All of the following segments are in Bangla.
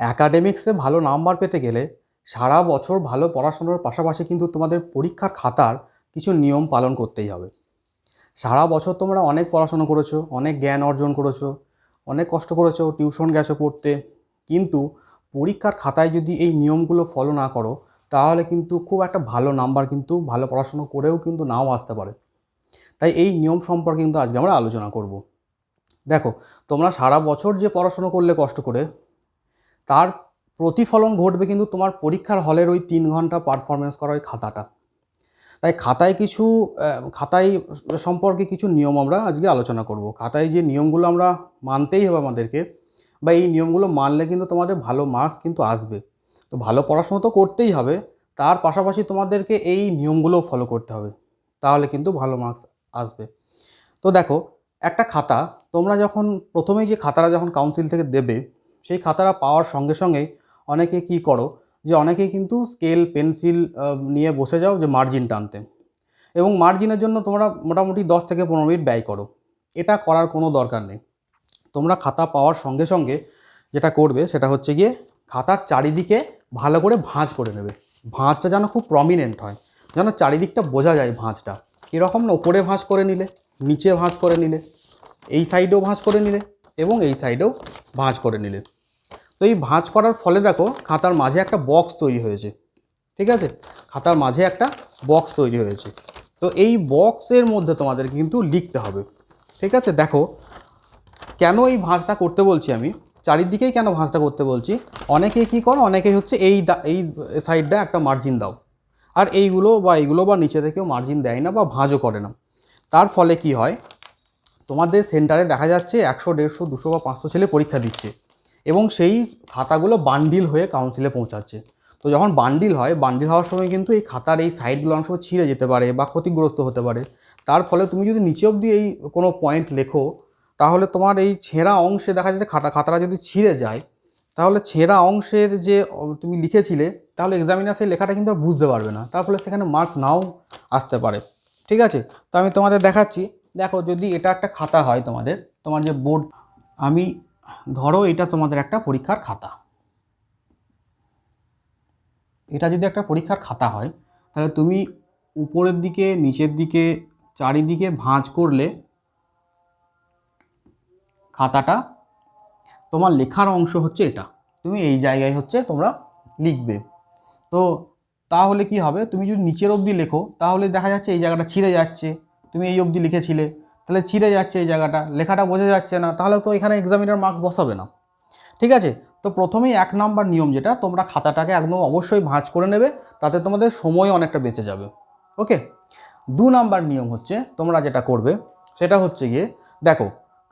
অ্যাকাডেমিক্সে ভালো নাম্বার পেতে গেলে সারা বছর ভালো পড়াশোনার পাশাপাশি কিন্তু তোমাদের পরীক্ষার খাতার কিছু নিয়ম পালন করতেই হবে। সারা বছর তোমরা অনেক পড়াশোনা করেছ, অনেক জ্ঞান অর্জন করেছ, অনেক কষ্ট করেছ টিউশন গেছো পড়তে, কিন্তু পরীক্ষার খাতায় যদি এই নিয়মগুলো ফলো না করো, তাহলে কিন্তু খুব একটা ভালো নাম্বার কিন্তু, ভালো পড়াশোনা করেও কিন্তু নাও আসতে পারে। তাই এই নিয়ম সম্পর্কে কিন্তু আজকে আমরা আলোচনা করব। দেখো, তোমরা সারা বছর যে পড়াশোনা করলে কষ্ট করে তার প্রতিফলন ঘটবে কিন্তু তোমার পরীক্ষার হলের ওই তিন ঘণ্টা পারফরমেন্স করা ওই খাতাটা। তাই খাতায় কিছু খাতায় সম্পর্কে কিছু নিয়ম আমরা আজকে আলোচনা করব। খাতায় যে নিয়মগুলো আমরা মানতেই হবে আমাদেরকে, বা এই নিয়মগুলো মানলে কিন্তু তোমাদের ভালো মার্কস কিন্তু আসবে। তো ভালো পড়াশোনা তো করতেই হবে, তার পাশাপাশি তোমাদেরকে এই নিয়মগুলোও ফলো করতে হবে, তাহলে কিন্তু ভালো মার্কস আসবে। তো দেখো, একটা খাতা, তোমরা যখন প্রথমেই যে খাতাটা যখন কাউন্সিল থেকে দেবে সেই খাতাটা পাওয়ার সঙ্গে সঙ্গে অনেকে কি করো, যে অনেকেই কিন্তু স্কেল পেন্সিল নিয়ে বসে যাও যে মার্জিন টানতে। এবং মার্জিনের জন্য তোমরা মোটামুটি দশ থেকে পনেরো মিনিট ব্যয় করো। এটা করার কোনো দরকার নেই। তোমরা খাতা পাওয়ার সঙ্গে সঙ্গে যেটা করবে সেটা হচ্ছে গিয়ে খাতার চারিদিকে ভালো করে ভাঁজ করে নেবে। ভাঁজটা যেন খুব প্রমিনেন্ট হয়, যেন চারিদিকটা বোঝা যায় ভাঁজটা। এরকম না ওপরে ভাঁজ করে নিলে, নিচে ভাঁজ করে নিলে, এই সাইডেও ভাঁজ করে নিলে এবং এই সাইডেও ভাঁজ করে নিলে। তো এই ভাঁজ করার ফলে দেখো, খাতার মাঝে একটা বক্স তৈরি হয়েছে। ঠিক আছে? খাতার মাঝে একটা বক্স তৈরি হয়েছে। তো এই বক্সের মধ্যে তোমাদের কিন্তু লিখতে হবে। ঠিক আছে? দেখো, কেন এই ভাঁজটা করতে বলছি আমি? চারিদিকেই কেন ভাঁজটা করতে বলছি? অনেকে কি করো অনেকেই হচ্ছে এই এই সাইডটা একটা মার্জিন দাও। আর এইগুলো বা এইগুলো বা নিচে থেকেও মার্জিন দেয় না বা ভাঁজও করে না। তার ফলে কি হয়? তোমাদের সেন্টারে দেখা যাচ্ছে একশো, দেড়শো, দুশো বা পাঁচশো ছেলে পরীক্ষা দিচ্ছে এবং সেই খাতাগুলো বান্ডিল হয়ে কাউন্সিলে পৌঁছাচ্ছে। তো যখন বান্ডিল হয়, বান্ডিল হওয়ার সময় কিন্তু এই খাতার এই সাইডগুলো সময় ছিঁড়ে যেতে পারে বা ক্ষতিগ্রস্ত হতে পারে। তার ফলে তুমি যদি নিচে অবধি এই কোনো পয়েন্ট লেখো, তাহলে তোমার এই ছেঁড়া অংশে দেখা যাচ্ছে খাতা, খাতাটা যদি ছিঁড়ে যায়, তাহলে ছেঁড়া অংশের যে তুমি লিখেছিলে, তাহলে এক্সামিনার সেই লেখাটা কিন্তু আর বুঝতে পারবে না। তার ফলে সেখানে মার্কস নাও আসতে পারে। ঠিক আছে? তো আমি তোমাদের দেখাচ্ছি। দেখো, যদি এটা একটা খাতা হয় তোমাদের, তোমার যে বোর্ড আমি ধরো এটা তোমাদের একটা পরীক্ষার খাতা। এটা যদি একটা পরীক্ষার খাতা হয়, তাহলে তুমি উপরের দিকে, নিচের দিকে, চারিদিকে ভাঁজ করলে খাতাটা, তোমার লেখার অংশ হচ্ছে এটা। তুমি এই জায়গায় হচ্ছে তোমরা লিখবে। তো তাহলে কি হবে? তুমি যদি নিচের অবধি লেখো, তাহলে দেখা যাচ্ছে এই জায়গাটা ছিঁড়ে যাচ্ছে। তুমি এই অবধি লিখেছিলে, তাহলে ছিঁড়ে যাচ্ছে এই জায়গাটা, লেখাটা বোঝা যাচ্ছে না, তাহলে তো এখানে এক্সামিনার মার্কস বসাবে না। ঠিক আছে? তো প্রথমেই এক নাম্বার নিয়ম যেটা, তোমরা খাতাটাকে একদম অবশ্যই ভাঁজ করে নেবে, তাতে তোমাদের সময় অনেকটা বেঁচে যাবে। ওকে? দু নাম্বার নিয়ম হচ্ছে, তোমরা যেটা করবে, সেটা হচ্ছে গিয়ে, দেখো,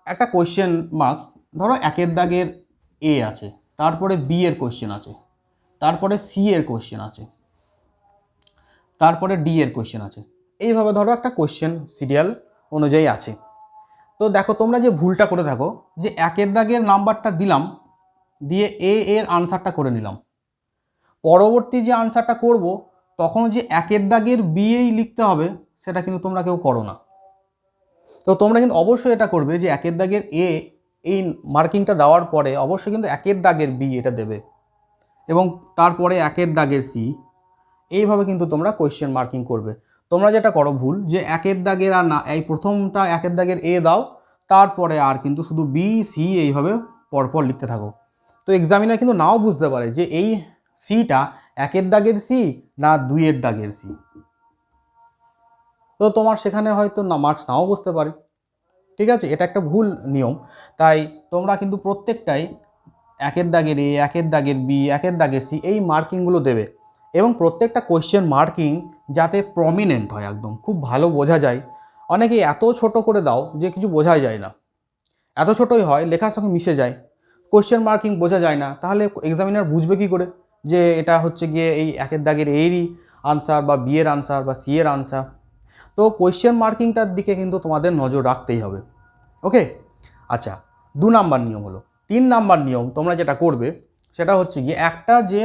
একটা কোয়েশ্চেন মার্কস ধরো একের দাগের এ আছে, তারপরে বি এর কোয়েশ্চেন আছে, তারপরে সি এর কোয়েশ্চেন আছে, তারপরে ডি এর কোয়েশ্চেন আছে। এইভাবে ধরো একটা কোয়েশ্চেন সিরিয়াল অনুযায়ী আছে। তো দেখো, তোমরা যে ভুলটা করে থাকো, যে একের দাগের নাম্বারটা দিলাম, দিয়ে এ এর আনসারটা করে নিলাম। পরবর্তী যে আনসারটা করব, তখন যে একের দাগের বিয়েই লিখতে হবে, সেটা কিন্তু তোমরা কেউ করো না। তো তোমরা কিন্তু অবশ্যই এটা করবে যে একের দাগের এ এই মার্কিংটা দেওয়ার পরে অবশ্যই কিন্তু একের দাগের বি এটা দেবে। এবং তারপরে একের দাগের সি এইভাবে কিন্তু তোমরা কোয়েশ্চেন মার্কিং করবে। তোমরা যেটা করো ভুল, যে একের দাগের আর না, এই প্রথমটা একের দাগের এ দাও, তারপরে আর কিন্তু শুধু বি, সি এইভাবে পরপর লিখতে থাকো। তো এক্সামিনার কিন্তু নাও বুঝতে পারে যে এই সিটা একের দাগের সি না দুইয়ের দাগের সি। তো তোমার সেখানে হয়তো না মার্কস নাও বুঝতে পারে। ঠিক আছে, এটা একটা ভুল নিয়ম। তাই তোমরা কিন্তু প্রত্যেকটাই একের দাগের এ, একের দাগের বি, একের দাগের সি এই মার্কিংগুলো দেবে। এবং প্রত্যেকটা কোয়েশ্চেন মার্কিং যাতে প্রমিনেন্ট হয় একদম, খুব ভালো বোঝা যায়। অনেকে এত ছোট করে দাও যে কিছু বোঝাই যায় না। এত ছোটই হয়, লেখার সঙ্গে মিশে যায়। কোয়েশ্চেন মার্কিং বোঝা যায় না, তাহলে এক্সামিনার বুঝবে কী করে? যে এটা হচ্ছে গিয়ে এই একের দাগের এরই আনসার বা বি এর আনসার বা সি এর আনসার তো কোয়েশ্চেন মার্কিংটার দিকে কিন্তু তোমাদের নজর রাখতেই হবে। ওকে আচ্ছা দু নাম্বার নিয়ম হলো। তিন নাম্বার নিয়ম তোমরা যেটা করবে, সেটা হচ্ছে গিয়ে একটা যে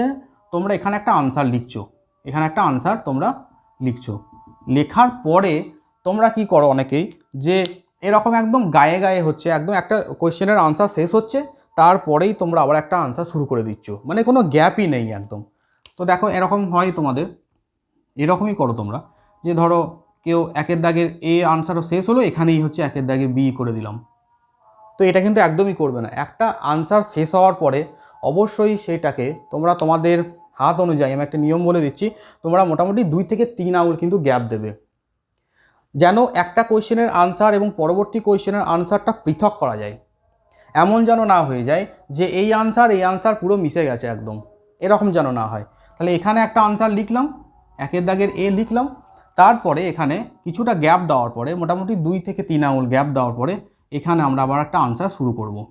তোমরা এখানে একটা আনসার লিখছো। এখানে একটা আনসার তোমরা লিখছো। লেখার পরে তোমরা কি করো অনেকেই? যে এরকম একদম গায়ে গায়ে হচ্ছে, একদম একটা কোয়েশ্চেনের আনসার শেষ হচ্ছে, তারপরেই তোমরা আবার একটা আনসার শুরু করে দিচ্ছ। মানে কোনো গ্যাপই নেই একদম। তো দেখো, এরকম হয় তোমাদের। এরকমই করো তোমরা। যে ধরো, কেউ একের দাগের এ আনসারও শেষ হলো, এখানেই হচ্ছে একের দাগের বি করে দিলাম। তো এটা কিন্তু একদমই করবে না। একটা আনসার শেষ হওয়ার পরে অবশ্যই সেটাকে তোমরা তোমাদের হাত অনুযায়ী, আমি একটা নিয়ম বলে দিচ্ছি, তোমরা মোটামুটি দুই থেকে তিন আঙুল কিন্তু গ্যাপ দেবে। যেন একটা কোয়েশ্চেনের আনসার এবং পরবর্তী কোয়েশ্চেনের আনসারটা পৃথক করা যায়। এমন যেন না হয়ে যায় যে এই আনসার এই আনসার পুরো মিশে গেছে একদম। এরকম যেন না হয়। তাহলে এখানে একটা আনসার লিখলাম, একের দাগের এ লিখলাম, তারপরে এখানে কিছুটা গ্যাপ দেওয়ার পরে, মোটামুটি দুই থেকে তিন আঙুল গ্যাপ দেওয়ার পরে, এখানে আমরা আবার একটা আনসার শুরু করব।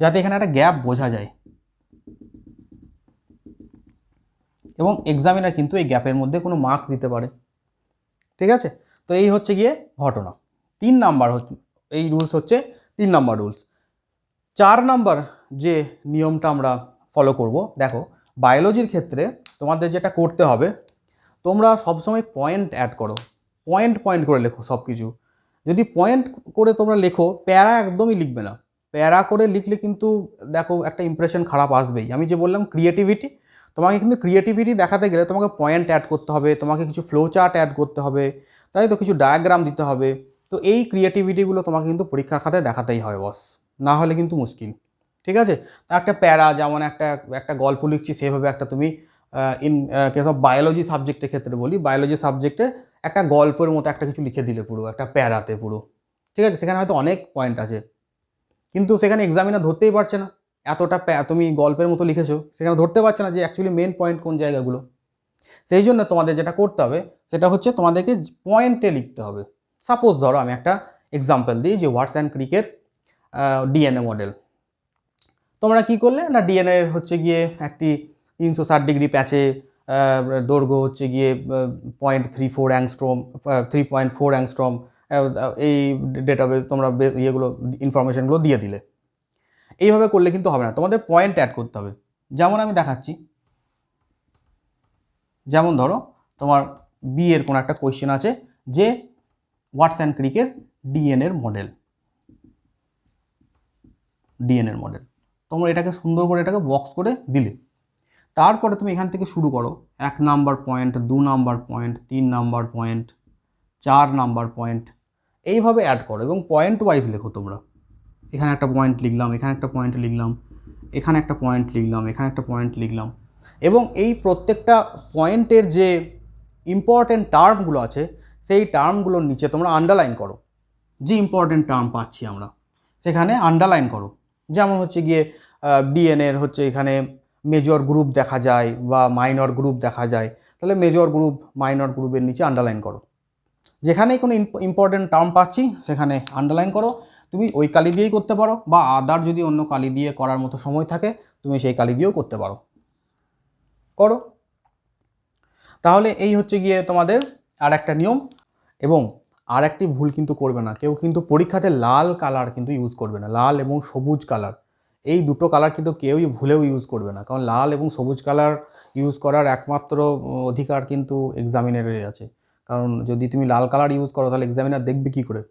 যাতে এখানে একটা গ্যাপ বোঝা যায়। এবং এক্সামিনার কিন্তু এই গ্যাপের মধ্যে কোনো মার্কস দিতে পারে। ঠিক আছে? তো এই হচ্ছে গিয়ে ঘটনা। তিন নাম্বার এই রুলস হচ্ছে তিন নাম্বার রুলস চার নাম্বার যে নিয়মটা আমরা ফলো করব, দেখো বায়োলজির ক্ষেত্রে তোমাদের যেটা করতে হবে, তোমরা সবসময় পয়েন্ট অ্যাড করো। পয়েন্ট পয়েন্ট করে লেখো সব কিছু যদি পয়েন্ট করে তোমরা লেখো, প্যারা একদমই লিখবে না। প্যারা করে লিখলে কিন্তু দেখো একটা ইমপ্রেশন খারাপ আসবেই। আমি যে বললাম ক্রিয়েটিভিটি তোমাকে কিন্তু ক্রিয়েটিভিটি দেখাতে গেলে তোমাকে পয়েন্ট অ্যাড করতে হবে, তোমাকে কিছু ফ্লো চার্ট অ্যাড করতে হবে, তাই তো কিছু ডায়াগ্রাম দিতে হবে। তো এই ক্রিয়েটিভিটিগুলো তোমাকে কিন্তু পরীক্ষার খাতায় দেখাতেই হয় বস না হলে কিন্তু মুশকিল, ঠিক আছে? তা একটা প্যারা, যেমন একটা একটা গল্প লিখছি, সেভাবে একটা তুমি ইন কেস অফ বায়োলজি সাবজেক্টের ক্ষেত্রে বলি বায়োলজি সাবজেক্টে একটা গল্পের মতো একটা কিছু লিখে দিলে পুরো, একটা প্যারাতে পুরো, ঠিক আছে? সেখানে হয়তো অনেক পয়েন্ট আছে, কিন্তু সেখানে এক্সামিনার ধরতেই পারছে না। এতটা তুমি গল্পের মতো লিখেছো, সেখানে ধরতে পারছে না যে অ্যাকচুয়ালি মেন পয়েন্ট কোন জায়গাগুলো। সেই জন্য তোমাদের যেটা করতে হবে, সেটা হচ্ছে তোমাদেরকে পয়েন্টে লিখতে হবে। সাপোজ ধরো আমি একটা এক্সাম্পল দিই যে ওয়ার্ডস অ্যান্ড ক্রিকের ডিএনএ মডেল তোমরা কি করলে? না ডিএনএ হচ্ছে গিয়ে একটি তিনশো ষাট ডিগ্রি প্যাচে দৈর্ঘ্য হচ্ছে গিয়ে point three four angstrom three point four angstrom এই ডেটাবেস তোমরা ইয়েগুলো ইনফরমেশনগুলো দিয়ে দিলে। এইভাবে করলে কিন্তু হবে না। তোমাদের পয়েন্ট অ্যাড করতে হবে। যেমন আমি দেখাচ্ছি। যেমন ধরো, তোমার বি এর কোনো একটা কোয়েশ্চেন আছে যে হোয়াটস অ্যান্ড ক্রিকের ডিএনএর মডেল ডিএনএর মডেল তোমরা এটাকে সুন্দর করে এটাকে বক্স করে দিলে। তারপরে তুমি এখান থেকে শুরু করো। এক নাম্বার পয়েন্ট দু নাম্বার পয়েন্ট তিন নাম্বার পয়েন্ট চার নাম্বার পয়েন্ট এইভাবে অ্যাড করো এবং পয়েন্ট ওয়াইজ লেখো তোমরা। এখানে একটা পয়েন্ট লিখলাম, এখানে একটা পয়েন্ট লিখলাম, এখানে একটা পয়েন্ট লিখলাম, এখানে একটা পয়েন্ট লিখলাম। এবং এই প্রত্যেকটা পয়েন্টের যে ইম্পর্টেন্ট টার্মগুলো আছে, সেই টার্মগুলোর নিচে তোমরা আন্ডারলাইন করো। যে ইম্পর্টেন্ট টার্ম পাচ্ছি আমরা, সেখানে আন্ডারলাইন করো। যেমন হচ্ছে গিয়ে ডিএনএর হচ্ছে এখানে মেজর গ্রুপ দেখা যায় বা মাইনর গ্রুপ দেখা যায়, তাহলে মেজর গ্রুপ মাইনর গ্রুপের নিচে আন্ডারলাইন করো। যেখানেই কোনো ইম্পর্টেন্ট টার্ম পাচ্ছি, সেখানে আন্ডারলাইন করো। তুমি ওই কালি দিয়েই করতে পারো বা আদার যদি অন্য কালি দিয়ে করার মতো সময় থাকে, তুমি সেই কালি দিয়েও করতে পারো। করো। তাহলে এই হচ্ছে গিয়ে তোমাদের আর একটা নিয়ম এবং আর একটি ভুল কিন্তু করবে না। কেউ কিন্তু পরীক্ষাতে লাল কালার কিন্তু ইউজ করবে না, লাল এবং সবুজ কালার। এই দুটো কালার কিন্তু কেউই ভুলেও ইউজ করবে না, কারণ লাল এবং সবুজ কালার ইউজ করার একমাত্র অধিকার কিন্তু এক্সামিনারের আছে। কারণ যদি তুমি লাল কালার ইউজ করো, তাহলে এক্সামিনার দেখবে কী করে?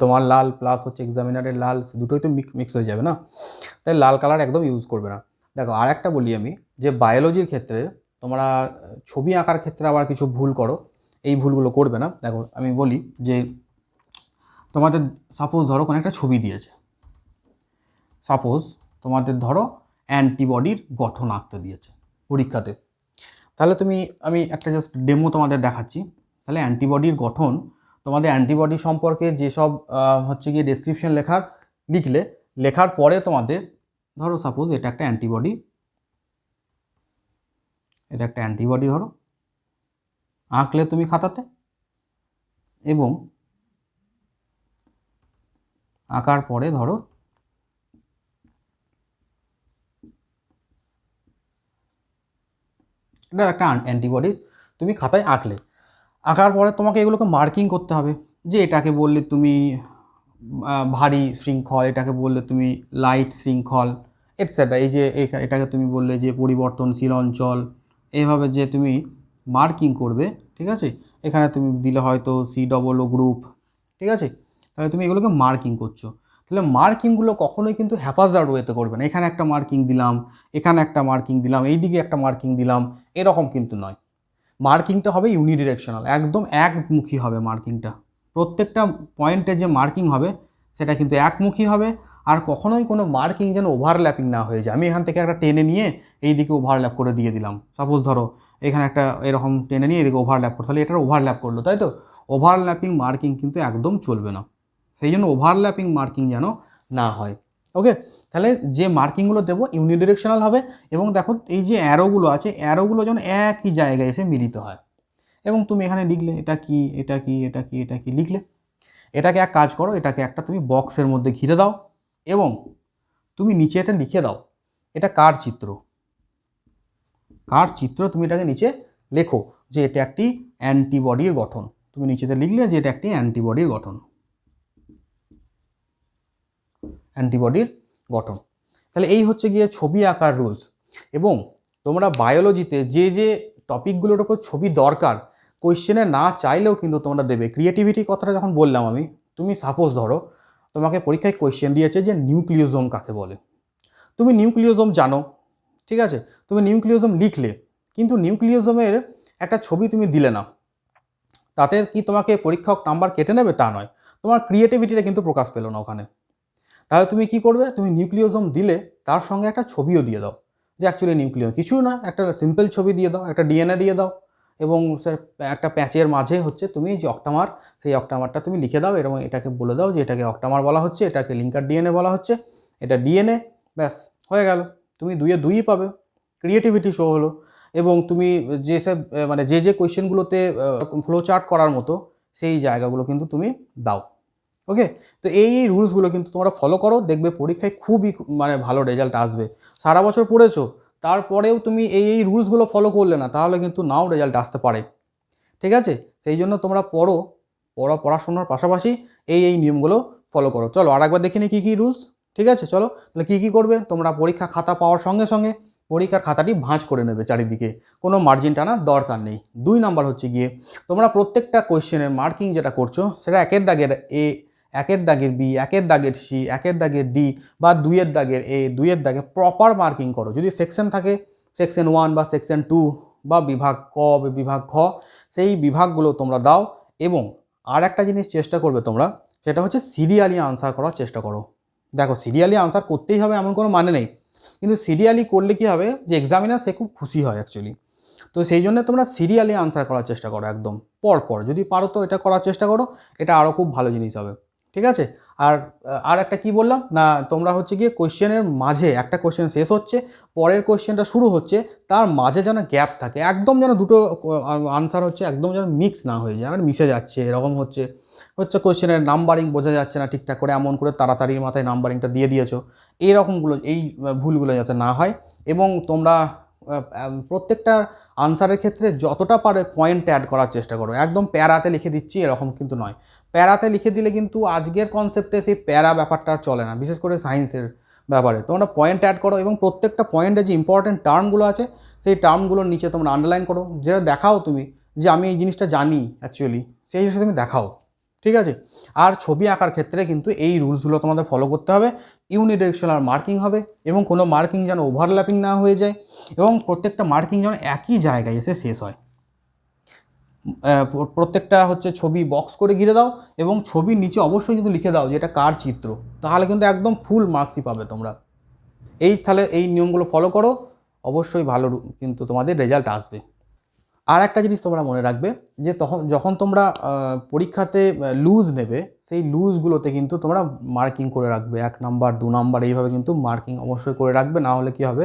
তোমার- লাল প্লাস হচ্ছে এক্সামিনারের লাল দুটোই তো মিক্স হয়ে যাবে না? তাই লাল কালার একদম ইউজ করবে না। দেখো আর একটা বলি আমি, যে বায়োলজির ক্ষেত্রে তোমরা ছবি আঁকার ক্ষেত্রে আবার কিছু ভুল করো, এই ভুলগুলো করবে না। দেখো, আমি বলি যে তোমাদের সাপোজ ধরো কোনো একটা ছবি দিয়েছে। সাপোজ তোমাদের ধরো অ্যান্টিবডির গঠন আঁকতে দিয়েছে পরীক্ষাতে। তাহলে তুমি, আমি একটা জাস্ট ডেমো তোমাদের দেখাচ্ছি। তাহলে অ্যান্টিবডির গঠন তোমাদের অ্যান্টিবডি সম্পর্কে যেসব হচ্ছে গিয়ে ডেসক্রিপশন লেখার, লিখলে, লেখার পরে তোমাদের, ধরো সাপোজ এটা একটা অ্যান্টিবডি। এটা একটা অ্যান্টিবডি ধরো। আঁকলে তুমি খাতাতে। এবং আঁকার পরে ধরো, এটা একটা অ্যান্টিবডি, তুমি খাতায় আঁকলে। আঁকার পরে তোমাকে এগুলোকে মার্কিং করতে হবে। যে এটাকে বললে তুমি ভারী শৃঙ্খল, এটাকে বললে তুমি লাইট শৃঙ্খল এটসেট্রা এই যে এটাকে তুমি বললে যে পরিবর্তনশীল অঞ্চল এইভাবে যে তুমি মার্কিং করবে, ঠিক আছে? এখানে তুমি দিলে হয়তো সি ডবল ও গ্রুপ ঠিক আছে? তাহলে তুমি এগুলোকে মার্কিং করছ। তাহলে মার্কিংগুলো কখনোই কিন্তু হ্যাপাজার্ড ওয়েতে করবে না। এখানে একটা মার্কিং দিলাম, এখানে একটা মার্কিং দিলাম এই দিকে একটা মার্কিং দিলাম, এরকম কিন্তু নয়। মার্কিংটা হবে ইউনিডিরেকশনাল, একদম একমুখী হবে মার্কিংটা। প্রত্যেকটা পয়েন্টে যে মার্কিং হবে, সেটা কিন্তু একমুখী হবে, আর কখনোই কোনো মার্কিং যেন ওভারল্যাপিং না হয়ে যায়। আমি এখান থেকে একটা টেনে নিয়ে এই দিকে ওভারল্যাপ করে দিয়ে দিলাম। সাপোজ ধরো, এখানে একটা এরকম টেনে নিয়ে এদিকে ওভারল্যাপ করতে তাহলে এটার ওভারল্যাপ করল, তাই তো? ওভারল্যাপিং মার্কিং কিন্তু একদম চলবে না। সেই জন্য ওভারল্যাপিং মার্কিং যেন না হয়। ওকে তাহলে যে মার্কিংগুলো দেবো ইউনিডিরেকশনাল হবে এবং দেখো এই যে অ্যারোগুলো আছে, অ্যারোগুলো যেন একই জায়গায় এসে মিলিত হয়। এবং তুমি এখানে লিখলে, এটা কি এটা কি এটা কি এটা কি লিখলে? এটাকে এক কাজ করো, এটাকে একটা তুমি বক্সের মধ্যে ঘিরে দাও এবং তুমি নিচে এটা লিখে দাও, এটা কার চিত্র? কার চিত্র তুমি এটাকে নিচে লেখো যে এটা একটি অ্যান্টিবডির গঠন। তুমি নিচেতে লিখলে যে এটা একটি অ্যান্টিবডির গঠন। অ্যান্টিবডির গঠন তাহলে এই হচ্ছে গিয়ে ছবি আঁকার রুলস এবং তোমরা বায়োলজিতে যে যে টপিকগুলোর ওপর ছবি দরকার কোয়েশ্চেনে না চাইলেও কিন্তু তোমরা দেবে। ক্রিয়েটিভিটি কথাটা যখন বললাম আমি, তুমি সাপোজ ধরো, তোমাকে পরীক্ষায় কোয়েশ্চেন দিয়েছে যে নিউক্লিওজোম কাকে বলে? তুমি নিউক্লিওজোম জানো, ঠিক আছে? তুমি নিউক্লিওজোম লিখলে, কিন্তু নিউক্লিওজোমের একটা ছবি তুমি দিলে না। তাতে কি তোমাকে পরীক্ষক নাম্বার কেটে নেবে? তা নয়। তোমার ক্রিয়েটিভিটিটা কিন্তু প্রকাশ পেল না ওখানে। তাহলে তুমি কি করবে? তুমি নিউক্লিওজোম দিলে তার সঙ্গে একটা ছবিও দিয়ে দাও। যে অ্যাকচুয়ালি নিউক্লিও কিছু না, একটা সিম্পল ছবি দিয়ে দাও, একটা ডিএনএ দিয়ে দাও এবং স্যার একটা প্যাচের মাঝে হচ্ছে তুমি যে অক্টামার, সেই অক্টামারটা তুমি লিখে দাও এবং এটাকে বলে দাও যে এটাকে অক্টামার বলা হচ্ছে, এটাকে লিঙ্কার ডিএনএ বলা হচ্ছে, এটা ডিএনএ ব্যাস, হয়ে গেল। তুমি দুইয়ে দুইই পাবে ক্রিয়েটিভিটি শো হলো এবং তুমি যে সব মানে যে যে কোয়েশ্চেনগুলোতে ফ্লো চার্ট করার মতো, সেই জায়গাগুলো কিন্তু তুমি দাও। ওকে তো এই এই রুলসগুলো কিন্তু তোমরা ফলো করো, দেখবে পরীক্ষায় খুবই মানে ভালো রেজাল্ট আসবে। সারা বছর পড়েছো, তারপরেও তুমি এই এই রুলসগুলো ফলো করলে না, তাহলে কিন্তু নাও রেজাল্ট আসতে পারে। ঠিক আছে? সেই জন্য তোমরা পড়ো, পড়া, পড়াশোনার পাশাপাশি এই এই নিয়মগুলো ফলো করো। চলো, আর একবার দেখে নিই কী কী রুলস ঠিক আছে? চলো, তাহলে কী কী করবে? তোমরা পরীক্ষা খাতা পাওয়ার সঙ্গে সঙ্গে পরীক্ষার খাতাটি ভাঁজ করে নেবে চারিদিকে। কোনো মার্জিন টানার দরকার নেই। দুই নাম্বার হচ্ছে গিয়ে, তোমরা প্রত্যেকটা কোয়েশ্চেনের মার্কিং যেটা করছ, সেটা একের দাগের এ একের দাগের বি, একের দাগের সি, একের দাগের ডি বা দুইয়ের দাগের এ, দুইয়ের দাগে প্রপার মার্কিং করো। যদি সেকশন থাকে সেকশন ওয়ান বা সেকশন টু বা বিভাগ ক বা বিভাগ খ সেই বিভাগগুলো তোমরা দাও এবং আর একটা জিনিস চেষ্টা করবে তোমরা, সেটা হচ্ছে সিরিয়ালি আনসার করার চেষ্টা করো। দেখো সিরিয়ালি আনসার করতেই হবে এমন কোনো মানে নেই। কিন্তু সিরিয়ালি করলে কি হবে? যে এক্সামিনার সে খুব খুশি হয় অ্যাকচুয়ালি তো সেই জন্য তোমরা সিরিয়ালি আনসার করার চেষ্টা করো একদম পর পর যদি পারো তো এটা করার চেষ্টা করো, এটা আরও খুব ভালো জিনিস হবে। ঠিক আছে? আর আর একটা কি বললাম? না, তোমরা হচ্ছে গিয়ে কোয়েশ্চেনের মাঝে একটা কোয়েশ্চেন শেষ হচ্ছে, পরের কোয়েশ্চেনটা শুরু হচ্ছে, তার মাঝে যেন গ্যাপ থাকে, একদম যেন দুটো আনসার হচ্ছে একদম যেন মিক্স না হয়ে যায় মানে মিশে যাচ্ছে, এরকম হচ্ছে। হচ্ছে কোয়েশ্চেনের নাম্বারিং বোঝা যাচ্ছে না ঠিকঠাক করে, এমন করে তাড়াতাড়ি মাথায় নাম্বারিংটা দিয়ে দিয়েছ। এইরকমগুলো এই ভুলগুলো যাতে না হয়, এবং তোমরা প্রত্যেকটা আনসারের ক্ষেত্রে যতটা পারে পয়েন্ট অ্যাড করার চেষ্টা করো। একদম প্যারাতে লিখে দিচ্ছি, এরকম কিন্তু নয়। প্যারাতে লিখে দিলে কিন্তু আজকের কনসেপ্টে সেই প্যারা ব্যাপারটা আর চলে না, বিশেষ করে সায়েন্সের ব্যাপারে। তোমরা পয়েন্ট অ্যাড করো এবং প্রত্যেকটা পয়েন্টে যে ইম্পর্টেন্ট টার্মগুলো আছে, সেই টার্মগুলোর নিচে তোমরা আন্ডারলাইন করো। যেটা দেখাও তুমি যে আমি এই জিনিসটা জানি অ্যাকচুয়ালি সেই জিনিসটা তুমি দেখাও। ঠিক আছে? আর ছবি আঁকার ক্ষেত্রে কিন্তু এই রুলসগুলো তোমাদের ফলো করতে হবে। ইউনিডিরেকশনাল মার্কিং হবে এবং কোনো মার্কিং যেন ওভারল্যাপিং না হয়ে যায় এবং প্রত্যেকটা মার্কিং যেন একই জায়গায় এসে শেষ হয়। প্রত্যেকটা হচ্ছে ছবি বক্স করে ঘিরে দাও এবং ছবির নিচে অবশ্যই কিন্তু লিখে দাও যে এটা কার চিত্র। তাহলে কিন্তু একদম ফুল মার্কসই পাবে তোমরা। এই তাহলে এই নিয়মগুলো ফলো করো। অবশ্যই ভালো কিন্তু তোমাদের রেজাল্ট আসবে। আর একটা জিনিস তোমরা মনে রাখবে যে তখন, যখন তোমরা পরীক্ষাতে লুজ নেবে, সেই লুজগুলোতে কিন্তু তোমরা মার্কিং করে রাখবে। এক নাম্বার দু নাম্বার এইভাবে কিন্তু মার্কিং অবশ্যই করে রাখবে। না হলে কি হবে?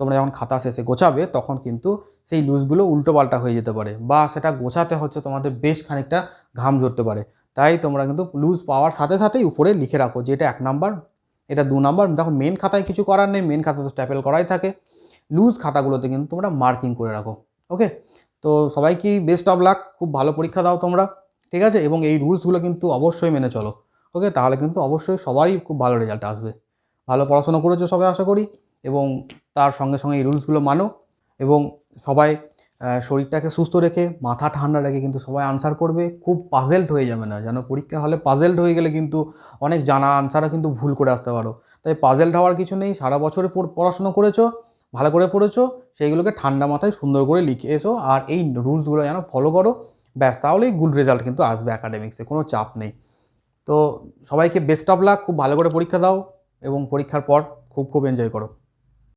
তোমরা যখন খাতা শেষে গোছাবে, তখন কিন্তু সেই লুজগুলো উল্টোপাল্টা হয়ে যেতে পারে বা সেটা গোছাতে হচ্ছে তোমাদের বেশ খানিকটা ঘাম ঝরতে পারে। তাই তোমরা কিন্তু লুজ পাওয়ার সাথে সাথেই উপরে লিখে রাখো যে এটা এক নাম্বার এটা দু নাম্বার দেখো মেন খাতায় কিছু করার নেই মেন খাতা তো স্ট্যাপেল করাই থাকে। লুজ খাতাগুলোতে কিন্তু তোমরা মার্কিং করে রাখো ওকে তো সবাইকে বেস্ট অফ লাক খুব ভালো পরীক্ষা দাও তোমরা, ঠিক আছে? এবং এই রুলসগুলো কিন্তু অবশ্যই মেনে চলো ওকে তাহলে কিন্তু অবশ্যই সবারই খুব ভালো রেজাল্ট আসবে। ভালো পড়াশোনা করেছ সবাই আশা করি, এবং তার সঙ্গে সঙ্গে এই রুলসগুলো মানো, এবং সবাই শরীরটাকে সুস্থ রেখে, মাথা ঠান্ডা রেখে কিন্তু সবাই আনসার করবে। খুব পাজেলড হয়ে যাবে না, যেন পরীক্ষা হলে পাজেলড হয়ে গেলে কিন্তু অনেক জানা আনসারও কিন্তু ভুল করে আসতে পারো। তাই পাজেলড হওয়ার কিছু নেই, সারা বছরে পড়- পড়াশুনো করেছ ভালো করে পড়েছো, সেইগুলোকে ঠান্ডা মাথায় সুন্দর করে লিখে এসো আর এই রুলসগুলো যেন ফলো করো, ব্যাস তাহলেই গুড রেজাল্ট কিন্তু আসবে অ্যাকাডেমিক্সে কোনো চাপ নেই। তো সবাইকে বেস্ট অফ লাক খুব ভালো করে পরীক্ষা দাও এবং পরীক্ষার পর খুব খুব এনজয় করো।